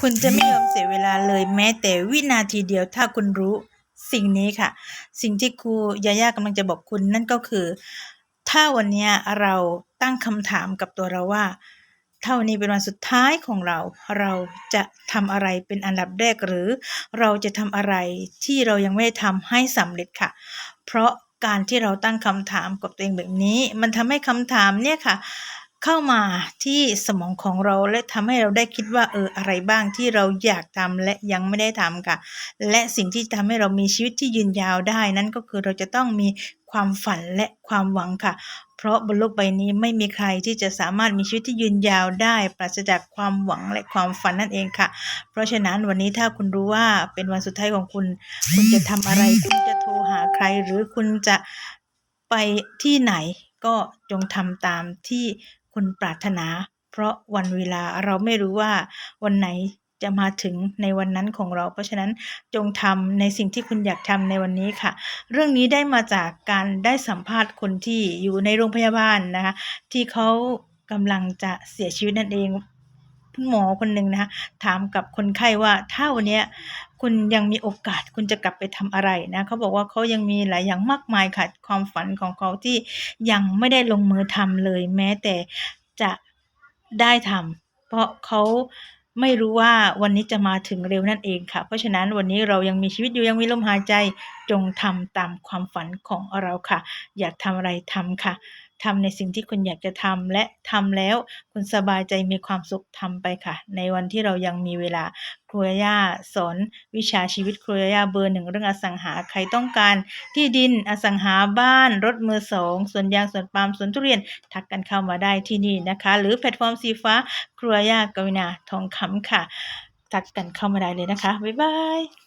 คุณจะไม่ยอมเสียเวลาเลยแม้แต่วินาทีเดียวถ้าคุณรู้สิ่งนี้ค่ะ สิ่งที่ครูยาย่ากำลังจะบอกคุณนั่นก็คือ ถ้าวันนี้เราตั้งคำถามกับตัวเราว่า ถ้าวันนี้เป็นวันสุดท้ายของเรา เราจะทำอะไรเป็นอันดับแรกหรือ เราจะทำอะไรที่เรายังไม่ได้ทำให้สำเร็จค่ะ เพราะการที่เราตั้งคำถามกับตัวเองแบบนี้ มันทำให้คำถามเนี่ยค่ะ เข้ามาที่สมองของเราและทำให้เราได้คิดว่าเอออะไรบ้างที่เราอยากทำและยังไม่ได้ทำค่ะ และสิ่งที่ทำให้เรามีชีวิตที่ยืนยาวได้ นั่นก็คือเราจะต้องมีความฝันและความหวังค่ะ เพราะบนโลกใบนี้ไม่มีใครที่จะสามารถมีชีวิตที่ยืนยาวได้ ปราศจากความหวังและความฝันนั่นเองค่ะ เพราะฉะนั้นวันนี้ถ้าคุณรู้ว่าเป็นวันสุดท้ายของคุณ คุณจะทำอะไร คุณจะโทรหาใคร หรือคุณจะไปที่ไหนก็จงทำตามที่ คุณปรารถนา เพราะวันเวลาเราไม่รู้ว่าวันไหนจะมาถึงในวันนั้นของเรา เพราะฉะนั้นจงทำในสิ่งที่คุณอยากทำในวันนี้ค่ะ เรื่องนี้ได้มาจากการได้สัมภาษณ์คนที่อยู่ในโรงพยาบาลนะคะ ที่เขากำลังจะเสียชีวิตนั่นเอง หมอคนหนึ่งนะคะถามกับคนไข้ว่าถ้าวันนี้คุณยังมีโอกาสคุณจะกลับไปทำอะไรนะเขาบอกว่าเขายังมีหลายอย่างมากมายค่ะความฝันของเขาที่ยังไม่ได้ลงมือทำเลย แม้แต่จะได้ทำเพราะเขาไม่รู้ว่าวันนี้จะมาถึงเร็วนั่นเองค่ะ เพราะฉะนั้นวันนี้เรายังมีชีวิตอยู่ยังมีลมหายใจจงทำตามความฝันของเราค่ะ อยากทำอะไรทำค่ะทำในสิ่งที่คุณอยากจะทำและทำแล้วคุณสบายใจมีความสุขทำไปค่ะ ในวันที่เรายังมีเวลาครูย่าสอนวิชาชีวิตครูย่าเบอร์หนึ่งเรื่องอสังหาใครต้องการ ที่ดินอสังหาบ้าน รถมือสองสวนยางสวนปาล์มสวนทุเรียนทักกันเข้ามาได้ที่นี่นะคะ หรือแพลตฟอร์มสีฟ้าครัวย่ากวินาทองคำค่ะ ทักกันเข้ามาได้เลยนะคะ บ๊ายบาย